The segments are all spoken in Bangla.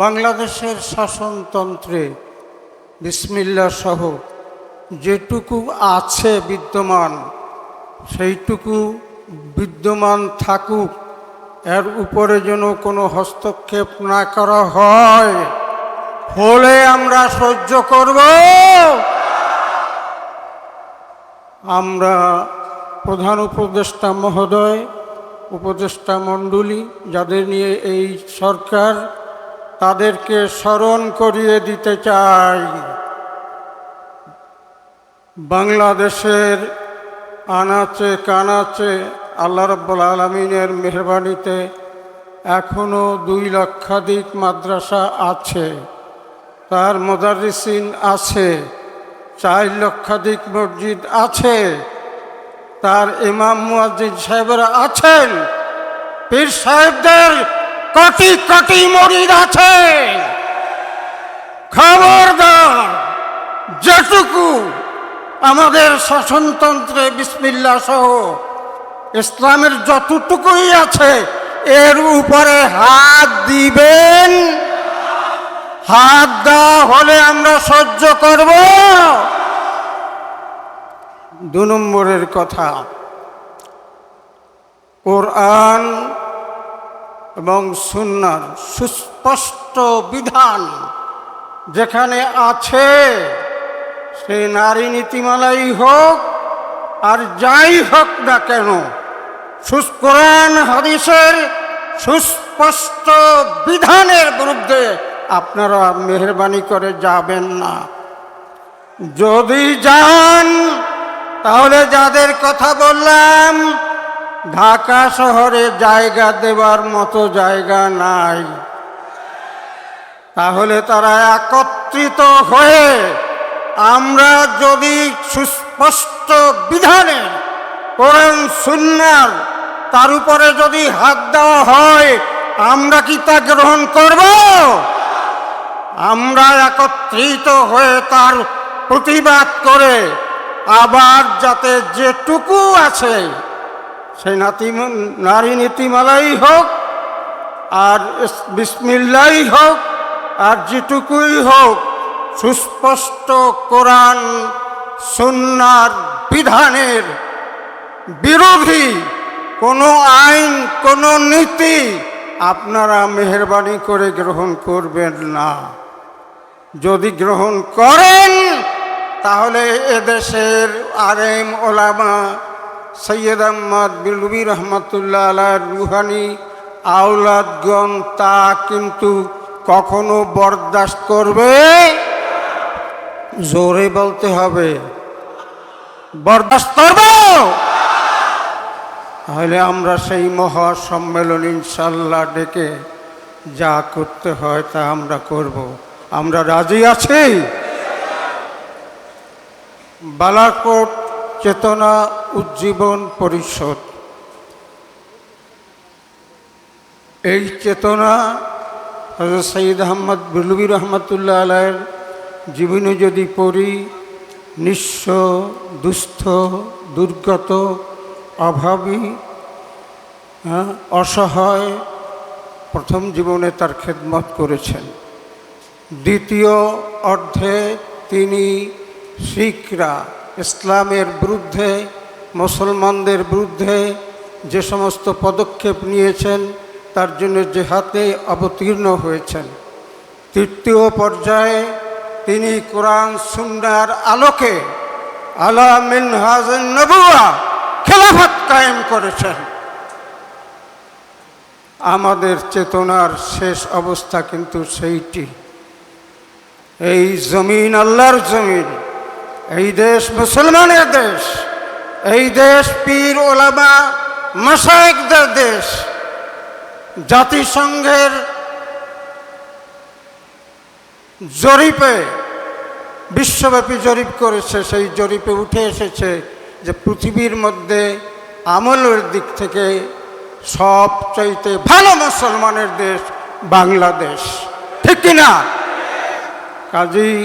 বাংলাদেশের শাসনতন্ত্রে বিসমিল্লা সহ যেটুকু আছে বিদ্যমান, সেইটুকু বিদ্যমান থাকুক, এর উপরে যেন কোনো হস্তক্ষেপ না করা হয়। হলে আমরা সহ্য করব। আমরা প্রধান উপদেষ্টা মহোদয়, উপদেষ্টা মণ্ডলী, যাদের নিয়ে এই সরকার তাদেরকে স্মরণ করিয়ে দিতে চাই। বাংলাদেশের আনাচে কানাচে আল্লাহ রব্বুল আলমিনের মেহরবানিতে এখনও দুই লক্ষাধিক মাদ্রাসা আছে। তার মোদারিসিন আছে, চার লক্ষাধিক মসজিদ আছে। তার ইমাম মুয়াজ্জিদ সাহেবরা আছেন, পীর সাহেবদের কোটি কোটি মরিদ আছে। খবরদার, যেটুকু আমাদের শাসনতন্ত্রে বিসমিল্লা সহ ইসলামের যতটুকুই আছে, এর উপরে হাত দিবেন। হাত দেওয়া হলে আমরা সহ্য করব। দু নম্বরের কথা, কোরআন এবং সুন্নার সুস্পষ্ট বিধান যেখানে আছে সে নারী নীতিমালাই হোক আর যাই হোক না কেন সুস- কোরআন, হাদিসের সুস্পষ্ট বিধানের বিরুদ্ধে আপনারা মেহরবানি করে যাবেন না। যদি যান, তাহলে যাদের কথা বললাম ঢাকা শহরে জায়গা দেবার মতো জায়গা নাই। তাহলে তারা একত্রিত হয়ে আমরা যদি সুস্পষ্ট বিধানে কোরআন সুন্নার তার উপরে যদি হাত দেওয়া হয়, আমরা কি তা গ্রহণ করব? আমরা একত্রিত হয়ে তার প্রতিবাদ করে আবার যাতে যেটুকু আছে সেই নাতি নারী নীতিমালাই হোক, আর বিসমিল্লাই হোক, আর যেটুকুই হোক, সুস্পষ্ট কোরআন, সুন্নার বিধানের বিরোধী কোনো আইন, কোনো নীতি আপনারা মেহরবানি করে গ্রহণ করবেন না। যদি গ্রহণ করেন, তাহলে এদেশের আরেম ওলামা সৈয়দ আহমদ বিলবি রহমতুল্লাহ আলাহ রুহানি আউলাদগণ তা কিন্তু কখনো বরদাস্ত করবে? জোরে বলতে হবে। বরদাস্ত করব? তাহলে আমরা সেই মহা সম্মেলন ইনশাল্লাহ ডেকে যা করতে হয় তা আমরা করব। আমরা রাজি আছি? বালাকোট চেতনা উজ্জীবন পরিষদ। এই চেতনা হজরত সঈদ আহমদ বুলবি রহমতুল্লাহ আলায়ের জীবনে যদি পড়ি নিঃস্ব দুস্থ দুর্গত অভাবী হ্যাঁ, অসহায় প্রথম জীবনে তার খেদমত করেছেন। দ্বিতীয় অর্ধে তিনি শিখরা ইসলামের বিরুদ্ধে মুসলমানদের বিরুদ্ধে যে সমস্ত পদক্ষেপ নিয়েছেন, তার জন্য জেহাতে অবতীর্ণ হয়েছেন। তৃতীয় পর্যায়ে তিনি কোরআন সুন্নার আলোকে আলা মিনহাজ নবুয়া খেলাফত কায়েম করেছেন। আমাদের চেতনার শেষ অবস্থা কিন্তু সেইটি। এই জমিন আল্লাহর জমিন, এই দেশ মুসলমানের দেশ। এই দেশ পীর, ওলামা মাসায়েকদের দেশ। জাতিসংঘের জরিপে, বিশ্বব্যাপী জরিপ করেছে, সেই জরিপে উঠে এসেছে যে পৃথিবীর মধ্যে আমলের দিক থেকে সবচাইতে ভালো মুসলমানের দেশ বাংলাদেশ। ঠিক কিনা কাজেই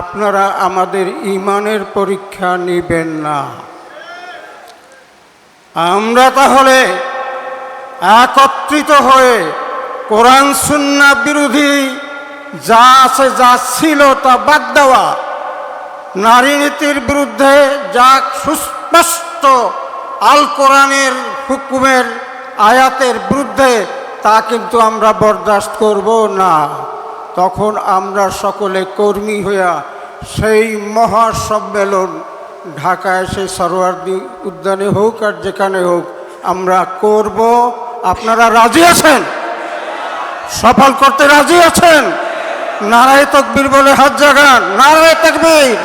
আপনারা আমাদের ইমানের পরীক্ষা নেবেন না। আমরা তাহলে একত্রিত হয়ে কোরআন সুন্না বিরোধী যা আছে, যা ছিল তা বাদ দেওয়া, নারী নীতির বিরুদ্ধে যা সুস্পষ্ট আল কোরআনের হুকুমের আয়াতের বিরুদ্ধে তা কিন্তু আমরা বরদাস্ত করব না। তখন আমরা সকলে কর্মী হইয়া সেই মহাসম্মেলন ঢাকায় সেই সরোয়ার্দি উদ্যানে হোক আর যেখানে হোক, আমরা করব, আপনারা রাজি আছেন? সফল করতে রাজি আছেন? নারায় তকবীর বলে হাত জাগান, নারায় তকবীর।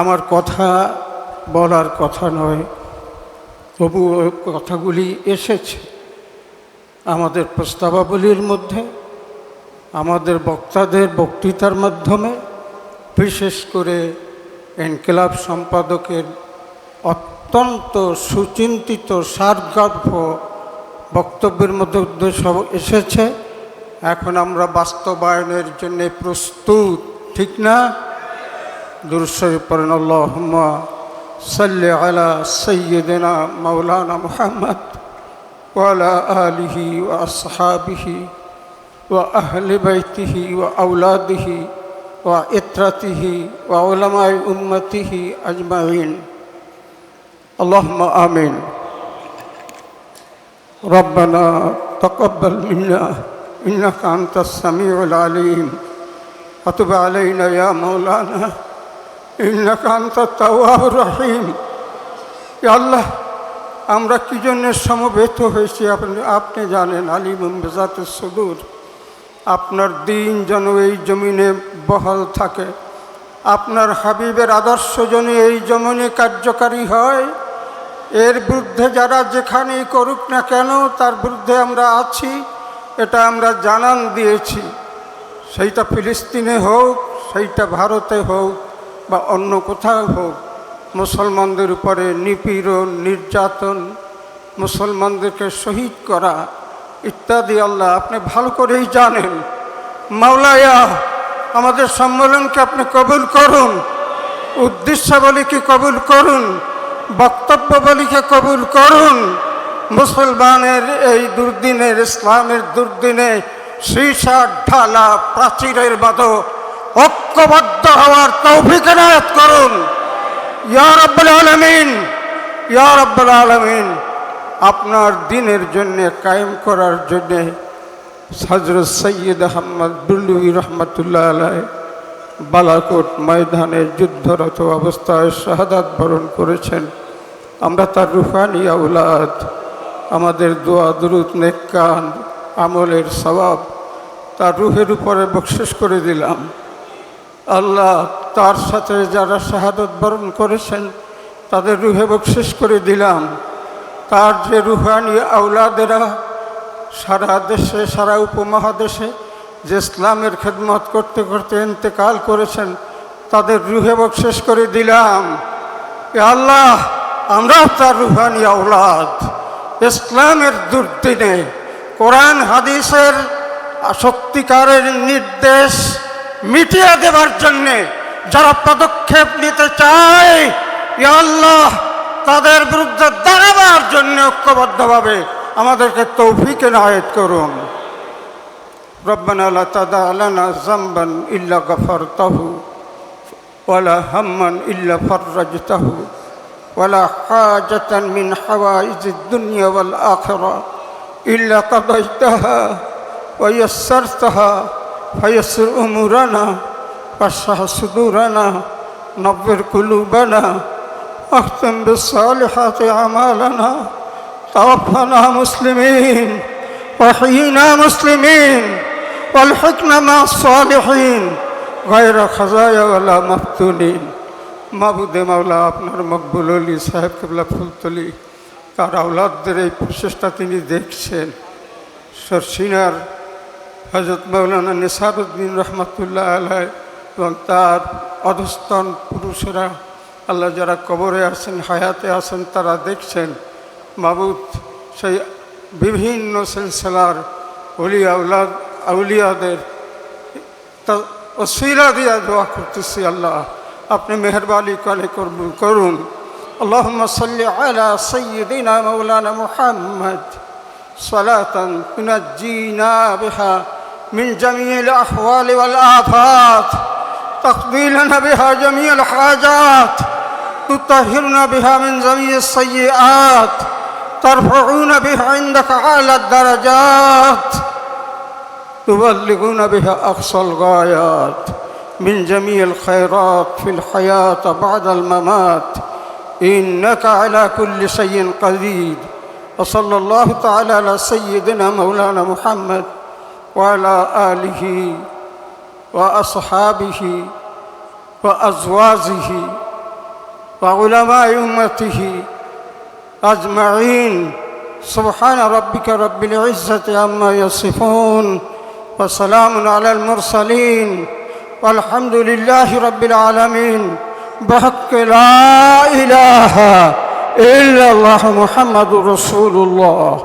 আমার কথা বলার কথা নয় তবু কথাগুলি এসেছে আমাদের প্রস্তাবাবলীর মধ্যে, আমাদের বক্তাদের বক্তৃতার মাধ্যমে, বিশেষ করে এনকেলাব সম্পাদকের অত্যন্ত সুচিন্তিত সারগর্ভ বক্তব্যের মধ্যে সব এসেছে। এখন আমরা বাস্তবায়নের জন্য প্রস্তুত, ঠিক না? দুরুশ্বরী পড়েন আল্লাহুম্মা সাল্লি আলা সাইয়্যিদিনা মাওলানা মুহাম্মদ ওয়ালা আলিহি ওয়া আসহাবিহি ওয়া আহলি বাইতিহি ওয়া আওলাদিহি ওয়া ইত্রাতিহি ওয়া উলামাই উম্মতিহি আজমাইন اللهم آمين ربنا تقبل منا إنك أنت السميع العليم وتب علينا يا مولانا ইন্নাকা আনতা তাওয়াবুর রহিম। আল্লাহ, আমরা কি জন্য সমবেত হয়েছি আপনি আপনি জানেন আলিম বেজাতে সুদূর। আপনার দিন যেন এই জমিনে বহাল থাকে। আপনার হাবিবের আদর্শ যেন এই জমিনে কার্যকারী হয়। এর বিরুদ্ধে যারা যেখানেই করুক না কেন, তার বিরুদ্ধে আমরা আছি, এটা আমরা জানান দিয়েছি। সেইটা ফিলিস্তিনে হোক, সেইটা ভারতে হোক বা অন্য কোথাও হোক, মুসলমানদের উপরে নিপীড়ন, নির্যাতন, মুসলমানদেরকে শহীদ করা ইত্যাদি আল্লাহ আপনি ভালো করেই জানেন। মাওলায়া, আমাদের সম্মেলনকে আপনি কবুল করুন, উদ্দেশ্যাবলীকে কবুল করুন, বক্তব্যবলীকে কবুল করুন। মুসলমানের এই দুর্দিনের, ইসলামের দুর্দিনে সীসা ঢালা প্রাচীরের মতো ঐক্যবদ্ধ হওয়ার তৌফিক এনায়ত করুন। ইয়া রব্বুল আলমিন, ইয়া রব্বুল আলমিন, আপনার দিনের জন্যে, কায়েম করার জন্যে হজরত সৈয়দ আহমদ বুল্লুই রহমতুল্লাহ আলাই বালাকোট ময়দানে যুদ্ধরত অবস্থায় শাহাদাত বরণ করেছেন। আমরা তার রুফানি আউলাদ আমাদের দোয়া, দুরুদ নেকান আমলের সবাব তার রুহের উপরে বকশেষ করে দিলাম। আল্লাহ তার সাথে যারা শাহাদত বরণ করেছেন, তাদের রুহে বকশেষ করে দিলাম। তার যে রুহানি আউলাদেরা সারা দেশে, সারা উপমহাদেশে যে ইসলামের খেদমত করতে করতে ইন্তেকাল করেছেন, তাদের রুহে বকশেষ করে দিলাম। আল্লাহ, আমরাও তার রুহানি আউলাদ ইসলামের দুর্দিনে, কোরআন, হাদিসের সত্যিকারের নির্দেশ মিটিয়ে দেবার জন্যে যারা পদক্ষেপ নিতে চায় এ আল্লাহ তাদের বিরুদ্ধে দাঁড়াবার জন্য ঐক্যবদ্ধভাবে আমাদেরকে তৌফিক নায়ত করুন ربنا لا تدع لنا ذنبا إلا غفرته ولا هما إلا فرجته ولا حاجة من حوائج الدنيا والآخرة إلا قضيتها ويسرتها فيسر أمورنا واشرح صدورنا نور قلوبنا واختم بالصالحات أعمالنا توفنا مسلمين وحينا مسلمين والحكمة مع الصالحين غير خزايا ولا مفتونين মাবুদে মাওলা আপনার মকবুল আলী সাহেব কেবলা ফুলতলি তার আওলাদদের এই প্রচেষ্টা তিনি দেখছেন সরসিনার হজরত মৌলানা নিসারুদ্দিন রহমতুল্লাহ আলাই এবং তার অধস্তন পুরুষেরা আল্লাহ যারা কবরে আছেন হায়াতে আছেন তারা দেখছেন মাবুদ সেই বিভিন্ন সিলসিলার অলিয়া উলাদ আউলিয়াদের তা- ওসিলা দিয়া দোয়া করতেছি আল্লাহ আপনি মেহরবানি করে করুন করুন اللهم صل على سيدنا مولانا محمد صلاة تنجينا بها من جميع الأحوال والآفات. تقضي لنا بها جميع الحاجات. تطهرنا بها من جميع السيئات. ترفعون بها عندك أعلى الدرجات. تبلغون بها أقصى الغايات. من جميع الخيرات في الحياة بعد الممات. إنك على كل شيء قدير. وصلى الله تعالى على سيدنا مولانا محمد. وعلى آله وأصحابه وأزواجه وعلماء أمته أجمعين. سبحان ربك رب العزة عما يصفون وسلام على المرسلين. والحمد لله رب العالمين. بحق لا إله إلا الله محمد رسول الله.